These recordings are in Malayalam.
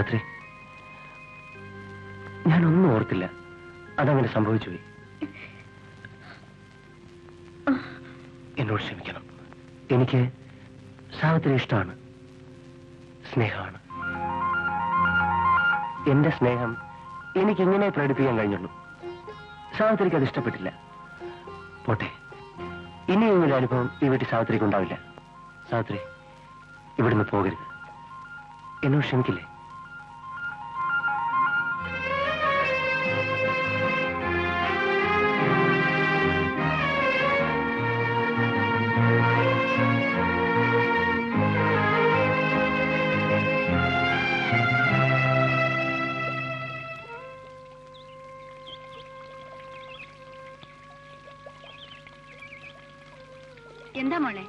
സാവിത്രി ഞാനൊന്നും ഓർത്തില്ല. അതങ്ങനെ സംഭവിച്ചു പോയി. എന്നോട് ക്ഷമിക്കണം. എനിക്ക് സാവിത്രി ഇഷ്ടമാണ്. സ്നേഹമാണ്. എന്റെ സ്നേഹം എനിക്ക് എങ്ങനെ പ്രകടിപ്പിക്കാൻ കഴിഞ്ഞുള്ളൂ സാവിത്രിക്ക് അത് ഇഷ്ടപ്പെട്ടില്ല. പോട്ടെ. ഇനിയും ഒരു അനുഭവം ഈ വീട്ടിൽ സാവിത്രിക്ക് ഉണ്ടാവില്ല. സാവിത്രി ഇവിടുന്ന് പോകരുത്. എന്നോട് ക്ഷമിക്കില്ലേ? എന്താ മോളെ?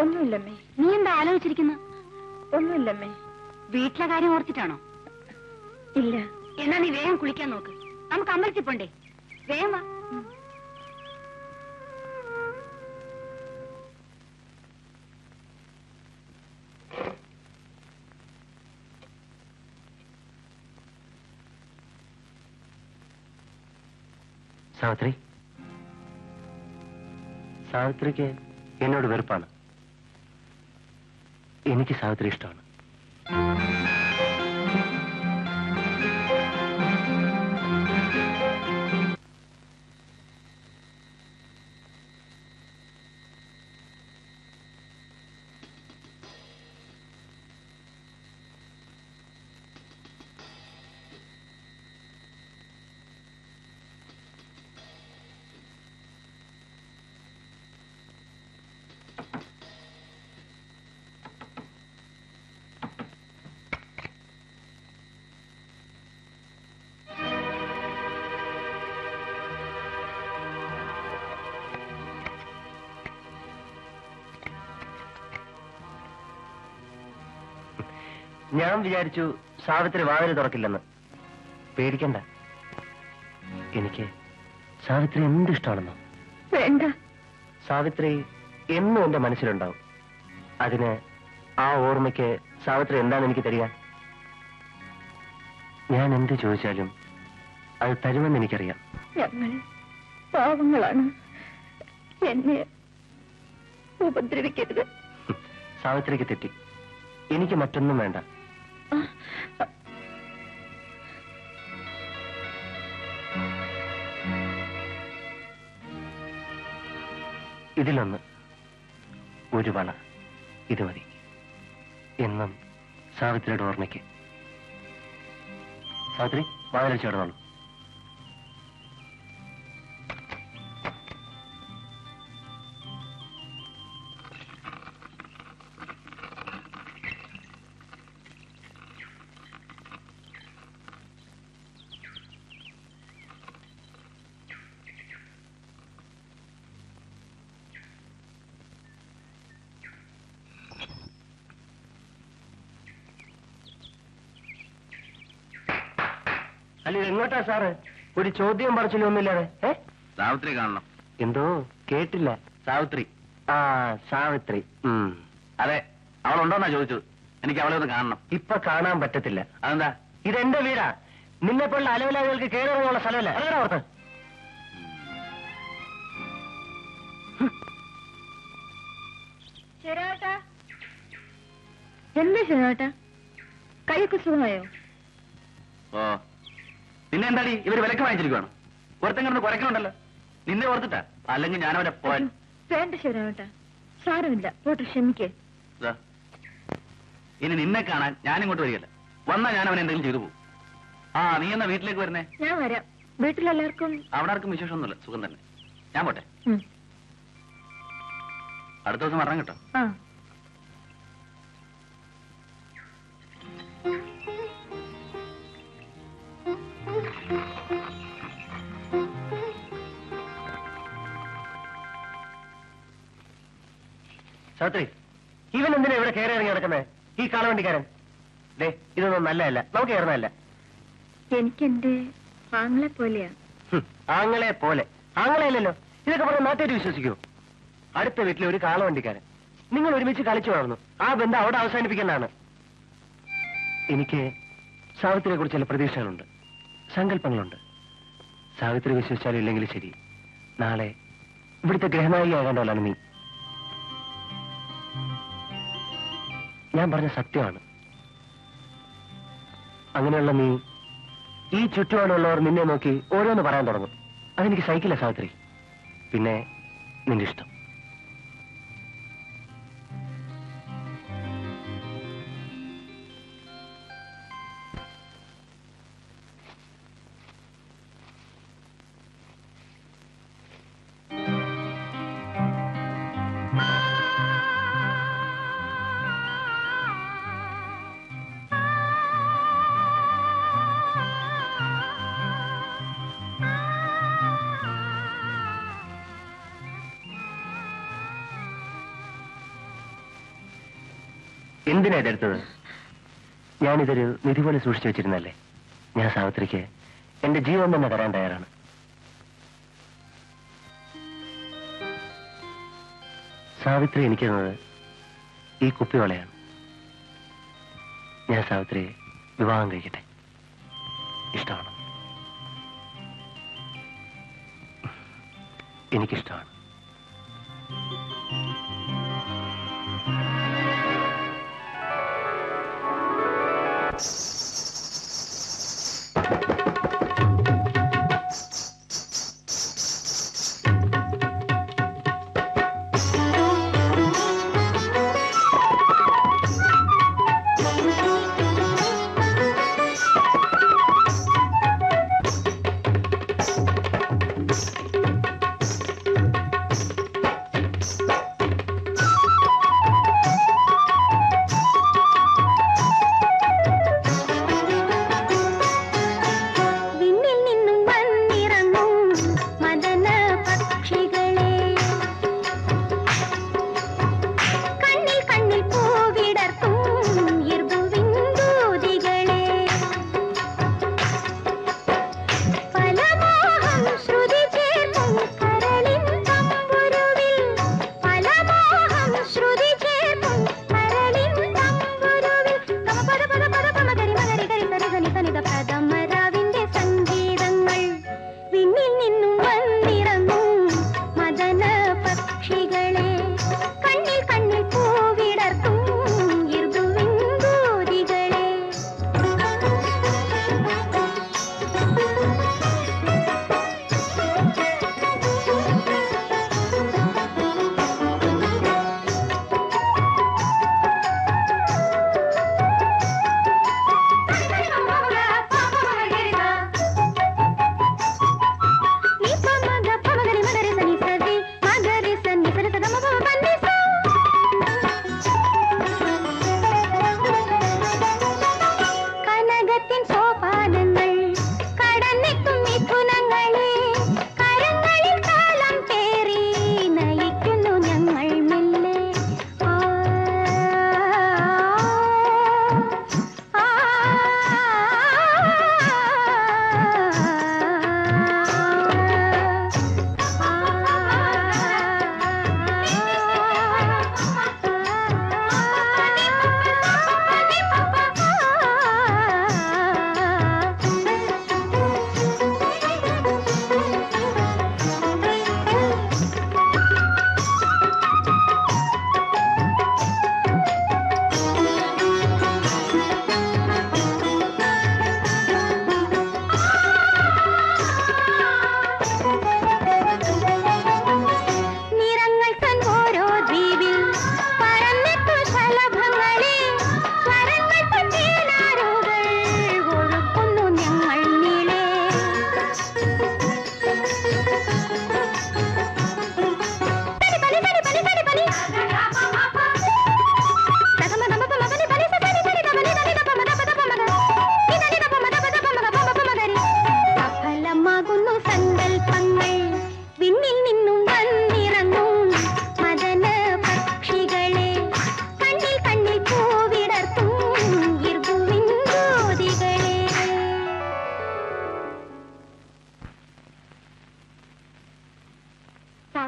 ഒന്നുമില്ലമ്മേ. നീ എന്താ ആലോചിച്ചിരിക്കുന്നു? ഒന്നുമില്ലമ്മേ. വീട്ടിലെ കാര്യം ഓർത്തിട്ടാണോ? ഇല്ല. എന്നാ നീ വേഗം കുളിക്കാൻ നോക്ക്. നമുക്ക് അമ്പലത്തിൽ പോണ്ടേ? വേഗം വാ. സാവിത്രി. സാവിത്രിക്ക് എന്നോട് വെറുപ്പാണ്. എനിക്ക് സാവിത്രി ഇഷ്ടമാണ്. ഞാൻ വിചാരിച്ചു സാവിത്രി വാതിൽ തുറക്കില്ലെന്ന്. പേടിക്കണ്ട. എനിക്ക് സാവിത്രി എന്ത് ഇഷ്ടമാണെന്നോ വേണ്ട. സാവിത്രി എന്നും എന്റെ മനസ്സിലുണ്ടാവും. അതിന് ആ ഓർമ്മയ്ക്ക് സാവിത്രി എന്താണ് എനിക്ക് തരിക? ഞാൻ എന്ത് ചോദിച്ചാലും അത് തരുമെന്ന് എനിക്കറിയാം. ഞങ്ങൾ പാവങ്ങളാണ്. എന്നെ ഉപദ്രവിക്കരുത്. സാവിത്രിക്ക് തെറ്റി. എനിക്ക് മറ്റൊന്നും വേണ്ട. ഇതിലൊന്ന് ഒരു വള. ഇത് മതി. എന്നും സാവിത്രിയുടെ ഓർമ്മയ്ക്ക്. സാവിത്രി വാതിൽ ചേർന്നോളൂ അല്ല എങ്ങോട്ടാ സാറ്? ഒരു ചോദ്യം പറച്ചിലും ഒന്നുമില്ലാതെ ഏ? സാവിത്രി കാണണം. എന്തോ? കേട്ടില്ല. സാവിത്രി. ആ സാവിത്രി. ഉം. അതെ അവളുണ്ടോന്നാ ചോദിച്ചത്. എനിക്ക് അവളെ ഒന്ന് കാണണം. ഇപ്പൊ കാണാൻ പറ്റത്തില്ല. അതെന്താ? ഇതെന്റെ വീടാ. നിന്നെ പോലുള്ള അലവലാദികൾക്ക് കയറിയുള്ള സ്ഥലമല്ല? അറിയണ ഓർത്ത് ശരാട്ടാ. എന്താ ശരാട്ടാ? കൈയൊക്കെ സുഖമായോ? ഓ പിന്നെ എന്താടി ഇവർ വിലക്ക് വാങ്ങിച്ചിരിക്കുവാണ്? ഒരുത്തൻ കിടന്ന് നിന്നെ ഓർത്തിട്ടാ? അല്ലെങ്കിൽ ഞാനവരെ പോൻ വേണ്ട ശരിട്ടാ സാരമില്ല. പോട്ടെ ക്ഷമിക്കേ. ദാ. ഇനി നിന്നെ കാണാൻ ഞാൻ ഇങ്ങോട്ട് വരികയല്ല. വന്നാ ഞാൻ അവനെ എന്തെങ്കിലും ചെയ്തു പോകും ആ നീ എന്നാ വീട്ടിലേക്ക് വരുന്നേ? ഞാൻ വരാം. വീട്ടിലെല്ലാവർക്കും അവിടെ ആർക്കും വിശേഷമൊന്നുമില്ല. സുഖം തന്നെ. ഞാൻ പോട്ടെ. ഉം. അടുത്ത ദിവസം വരണം കേട്ടോ. ആ. സാവിത്രി ഇവൻ എന്തിനാ ഇവിടെ കയറി ഇറങ്ങി നടക്കുന്നത് ഈ കാളവണ്ടിക്കാരൻ. ദേ ഇതൊന്നും നല്ലതല്ല. നമുക്ക് കയറുന്നതല്ല. എനിക്ക് എന്റെ ആങ്ങളെ പോലെയാ. ആങ്ങളെ പോലെ. ആങ്ങളെയല്ലല്ലോ ഇതൊക്കെ പറഞ്ഞ നാട്ടുകാർ വിശ്വസിക്കൂ? അടുത്ത വീട്ടിലെ ഒരു കാളവണ്ടിക്കാരൻ. നിങ്ങൾ ഒരുമിച്ച് കളിച്ചു വളർന്നു. ആ ബന്ധം അവിടെ അവസാനിപ്പിക്കുന്നതാണ്. എനിക്ക് സാവിത്രിയെ കുറിച്ച് ചില പ്രതീക്ഷകളുണ്ട്. സങ്കല്പങ്ങളുണ്ട്. സാവിത്രി വിശ്വസിച്ചാലും ഇല്ലെങ്കിലും ശരി. നാളെ ഇവിടുത്തെ ഗ്രഹനായികയാകേണ്ടവളാണ് നീ. ഞാൻ പറഞ്ഞ സത്യമാണ്. അങ്ങനെയുള്ള നീ ഈ ചുറ്റുപാടുള്ളവർ നിന്നെ നോക്കി ഓരോന്ന് പറയാൻ തുടങ്ങും. അതെനിക്ക് സഹിക്കില്ല സാവിത്രി. പിന്നെ നിന്റെ ഇഷ്ടം. എന്തിനാ ഇതെടുത്തത്? ഞാനിതൊരു നിധി പോലെ സൂക്ഷിച്ചു വെച്ചിരുന്നല്ലേ ഞാൻ സാവിത്രിക്ക് എന്റെ ജീവൻ തന്നെ തരാൻ തയ്യാറാണ്. സാവിത്രി എനിക്ക് തന്നത് ഈ കുപ്പിവളയാണ്. ഞാൻ സാവിത്രി വിവാഹം കഴിക്കട്ടെ. ഇഷ്ടമാണ്. എനിക്കിഷ്ടമാണ്.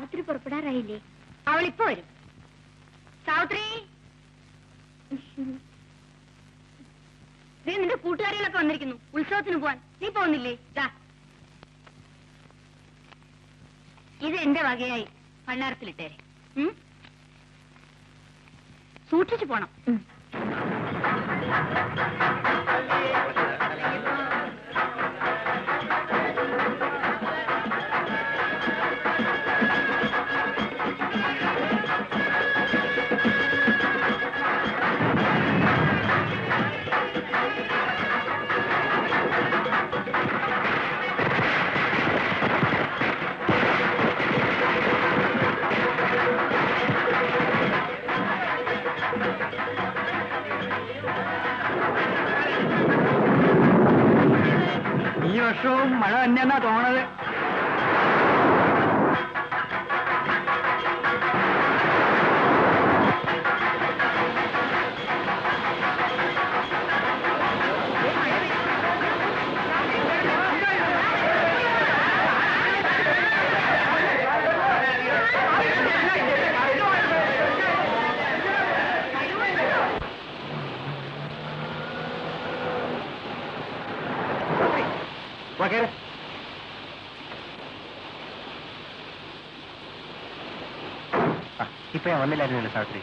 പുറപ്പെടാറായില്ലേ? അവളിപ്പോ വരും. സാവിത്രി? ദേ നിന്റെ കൂട്ടുകാരികളൊക്കെ വന്നിരിക്കുന്നു. ഉത്സവത്തിന് പോവാൻ. നീ പോകുന്നില്ലേ? ഇത് എന്റെ വകയായി. ഭണ്ണാരത്തിലിട്ടേരെ ഉം? സൂക്ഷിച്ചു പോണം. ഞാൻ വന്നില്ലായിരുന്നല്ലോ സാവിത്രി.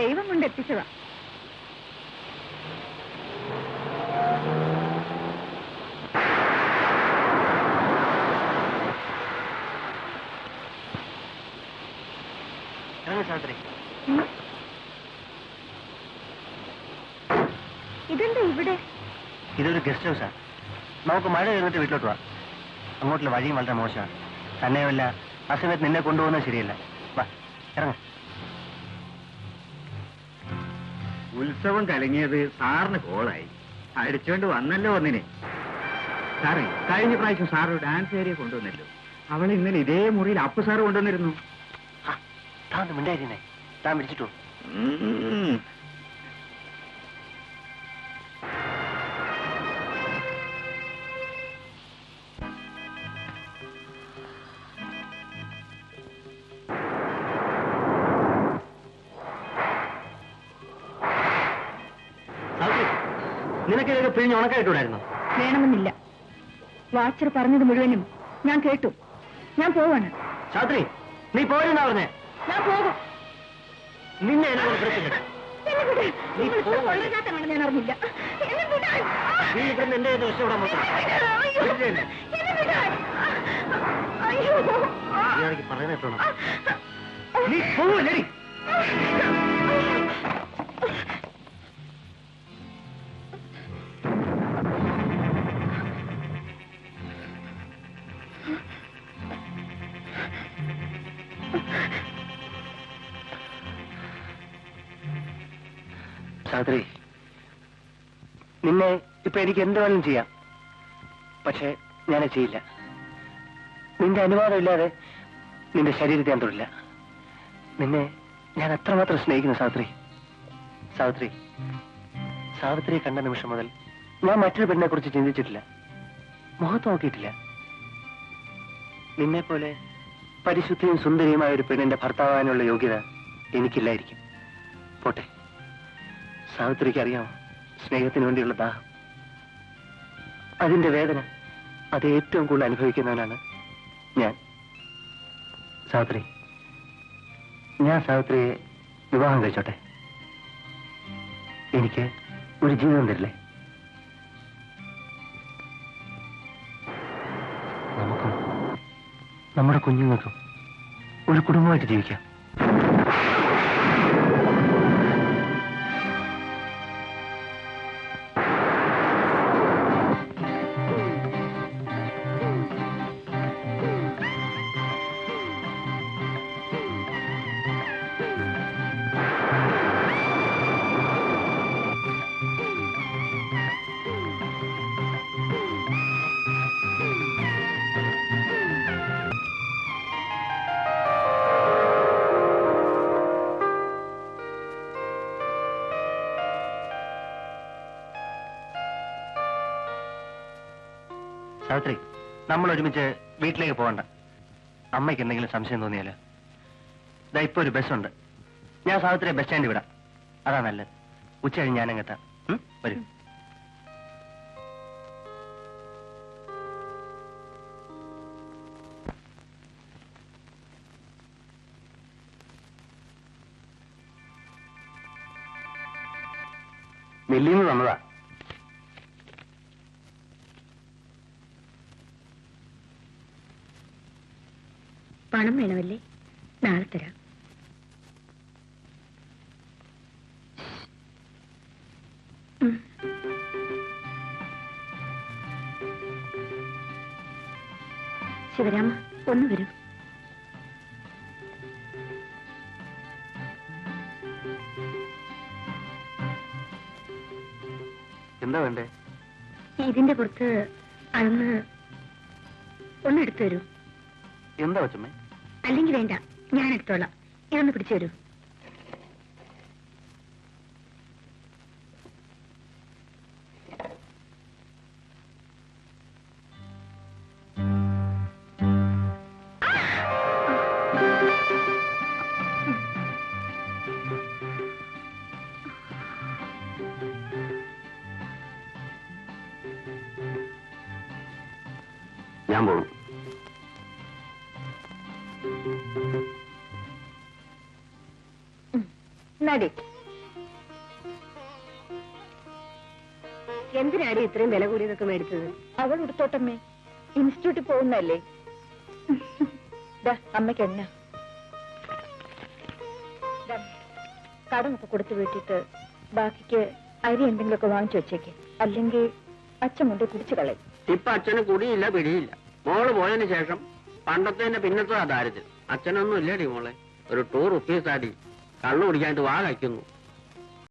ദൈവം കൊണ്ട് എത്തിച്ചതാ സാവിത്രി. ഇതെന്താ ഇവിടെ? ഇതൊരു ഗസ്റ്റ് ഹൗസാ. നമുക്ക് മഴ കഴിഞ്ഞിട്ട് വീട്ടിലോട്ട് പോവാം അങ്ങോട്ടുള്ള വഴിയും വളരെ മോശമാണ്. തന്നെയുമല്ല ആ സമയത്ത് നിന്നെ കൊണ്ടുപോകുന്നത് ശരിയല്ല. വാ ഉത്സവം കലങ്ങിയത് സാറിന് കോളായി. അടിച്ചോണ്ട് വന്നല്ലോ ഒന്നിനെ. സാറേ കഴിഞ്ഞ പ്രാവശ്യം സാറ് ഡാൻസ് ഏരിയ കൊണ്ടുവന്നല്ലോ. അവൾ ഇന്നലെ ഇതേ മുറിയിൽ അപ്പ് സാറ് കൊണ്ടുവന്നിരുന്നു. താൻ മിണ്ടായിരുന്നേ താൻ വിളിച്ചിട്ടു. ഉം. നിനക്ക് ഇതൊക്കെ വേണമെന്നില്ല. വാച്ചർ പറഞ്ഞത് മുഴുവനും ഞാൻ കേട്ടു. ഞാൻ പോവാണ്. ശാസ്ത്രി നീ പോരെന്നാ പറഞ്ഞേ? ഞാൻ പോകും. നിന്നെ എന്നെ കൊണ്ട് പിടിച്ചില്ല എന്നെ. നീ ഞാൻ അറിഞ്ഞില്ല. വിടാൻ. നീ ഇവിടുന്ന് എന്റെ കയ്യിൽ നിന്ന് രക്ഷപ്പെടാൻ നോക്കണം അയ്യോ. വിടില്ലേ? എന്നെ വിടാൻ. അയ്യോ. ഇയാൾക്ക് നീ പോവല്ലേ? സാത്രി നിന്നെ ഇപ്പൊ എനിക്ക് എന്ത് വേണം ചെയ്യാം. പക്ഷേ ഞാനത് ചെയ്യില്ല. നിന്റെ അനുവാദം ഇല്ലാതെ നിന്റെ ശരീരത്തെ ഞാൻ തൊടില്ല. നിന്നെ ഞാൻ അത്രമാത്രം സ്നേഹിക്കുന്നു സാവിത്രി. സാവിത്രി സാവിത്രിയെ കണ്ട നിമിഷം മുതൽ ഞാൻ മറ്റൊരു പെണ്ണിനെ കുറിച്ച് ചിന്തിച്ചിട്ടില്ല. മുഖത്ത് നോക്കിയിട്ടില്ല. നിന്നെ പോലെ പരിശുദ്ധിയും സുന്ദരിയുമായ ഒരു പെണ്ണിന്റെ ഭർത്താവാനുള്ള യോഗ്യത എനിക്കില്ലായിരിക്കും. പോട്ടെ. സാവിത്രിക്ക് അറിയാമോ? സ്നേഹത്തിന് വേണ്ടിയുള്ള ദാഹം. അതിന്റെ വേദന അത് ഏറ്റവും കൂടുതൽ അനുഭവിക്കുന്നവനാണ് ഞാൻ. സാവിത്രി ഞാൻ സാവിത്രിയെ വിവാഹം കഴിച്ചോട്ടെ. എനിക്ക് ഒരു ജീവിതം തരില്ലേ? നമ്മുടെ കുഞ്ഞുങ്ങൾക്കും ഒരു കുടുംബമായിട്ട് ജീവിക്കാം. സാവിത്രി നമ്മൾ ഒരുമിച്ച് വീട്ടിലേക്ക് പോകണ്ട. അമ്മയ്ക്ക് എന്തെങ്കിലും സംശയം തോന്നിയാലോ? ഇതാ ഇപ്പൊ ഒരു ബസ്സുണ്ട്. ഞാൻ സാവിത്രിയെ ബസ് സ്റ്റാൻഡിൽ വിടാം. അതാ നല്ലത്. ഉച്ച കഴിഞ്ഞ് ഞാനങ്ങെത്താം? വരൂ. മില്ലിന്ന് തന്നതാ പണം വേണമല്ലേ? നാളെ തരാം. ശിവരാമ ഒന്ന് വരൂ. എന്താ വേണ്ടേ? ഇതിന്റെ പുറത്ത് അന്ന് ഒന്ന് എടുത്തു തരൂ. എന്താ കൊച്ചമ്മേ അല്ലെങ്കിൽ വേണ്ട. ഞാൻ എടുത്തോളാം. ഇതൊന്ന് പിടിച്ചു തരൂ നടി. എന്തിനാടി ഇത്രയും വില കൂടിയതൊക്കെ മേടിച്ചത്? അവൾ എടുത്തോട്ടമ്മേ. ഇൻസ്റ്റിറ്റ്യൂട്ടിൽ പോകുന്നല്ലേ അമ്മയ്ക്ക് എണ്ണ. കടമൊക്കെ കൊടുത്തു വീട്ടിട്ട് ബാക്കിക്ക് അരി എന്തെങ്കിലുമൊക്കെ വാങ്ങിച്ചു വെച്ചേക്ക്. അല്ലെങ്കിൽ അച്ഛൻ കൊണ്ട് കുടിച്ചു കളയും. ഇപ്പൊ അച്ഛന് കുടിയില്ല പിടിയില്ല. മോൾ പോയതിനു ശേഷം പണ്ടത്തെ പിന്നത്തെ ദാരിദ്ര്യം. അച്ഛനൊന്നും ഇല്ലടി മോളെ. ഒരു ടൂർ റുപ്പീസ് ആടി കള്ളു കുടിക്കാനായിട്ട് വാ കഴിക്കുന്നു.